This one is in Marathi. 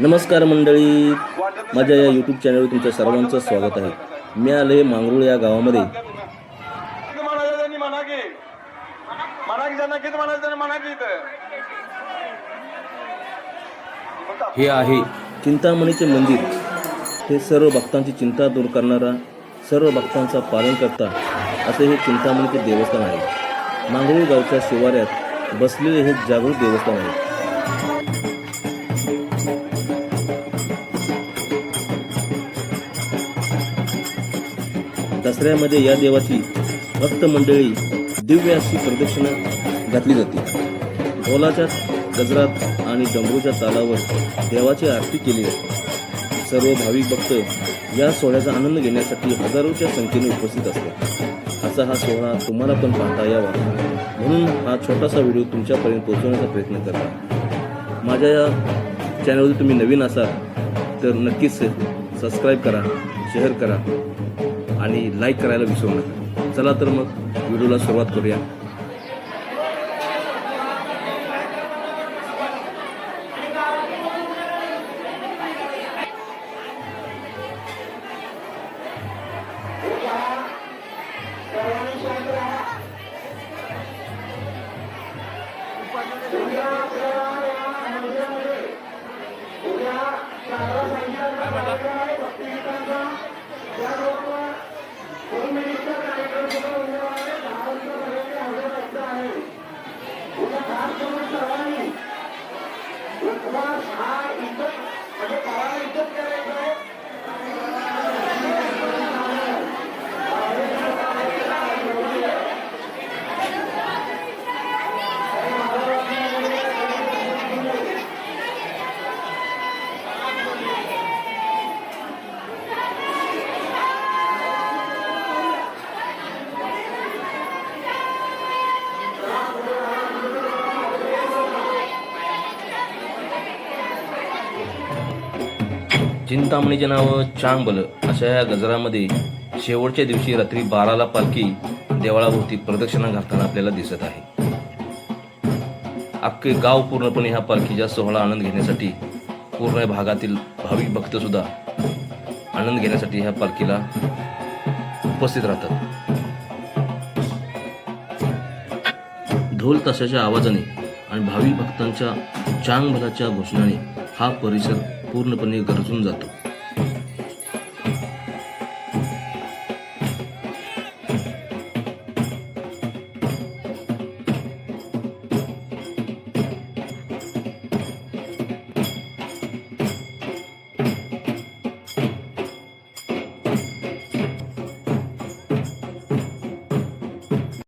नमस्कार मंडळी. माझ्या या यूट्यूब चॅनलवर तुमच्या सर्वांचं स्वागत आहे. मी आले मांगरूळ या गावामध्ये. हे आहे चिंतामणीचे मंदिर. हे सर्व भक्तांची चिंता दूर करणारा सर्व भक्तांचा पालन करता असे हे चिंतामणीचे देवस्थान आहे. मांगरूळ गावच्या शिवाऱ्यात बसलेले हे जागृत देवस्थान आहे. दसऱ्यामध्ये या देवाची भक्त मंडळी दिव्य अशी प्रदक्षिणा घातली जाते. ढोलाच्या गजरात आणि डमरूच्या तालावर देवाची आरती केली जाते. सर्व भाविक भक्त या सोहळ्याचा आनंद घेण्यासाठी हजारोच्या संख्येने उपस्थित असतात. असा हा सोहळा तुम्हाला पण पाहता यावा. म्हणून हा छोटासा व्हिडिओ तुमच्यापर्यंत पोहोचवण्याचा प्रयत्न करता. माझ्या या चॅनलवर तुम्ही नवीन असाल तर नक्कीच सबस्क्राईब करा शेअर करा. आणि लाईक करायला विसरू नका. चला तर मग व्हिडिओला सुरुवात करूया. Thank you. चिंतामणीचे नाव चांगबल अशा या गजरामध्ये शेवटच्या दिवशी रात्री बाराला पालखी देवळाभोवती प्रदक्षिणा घालताना आपल्याला दिसत आहे. अख्खे गाव पूर्णपणे ह्या पालखीचा सोहळा आनंद घेण्यासाठी पूर्ण भागातील भाविक भक्त सुद्धा आनंद घेण्यासाठी ह्या पालखीला उपस्थित राहतात. ढोल ताशाच्या आवाजाने आणि भावी भक्तांच्या चांगभलाच्या घोषणाने हा परिसर पूर्णपणे गरजून जातो.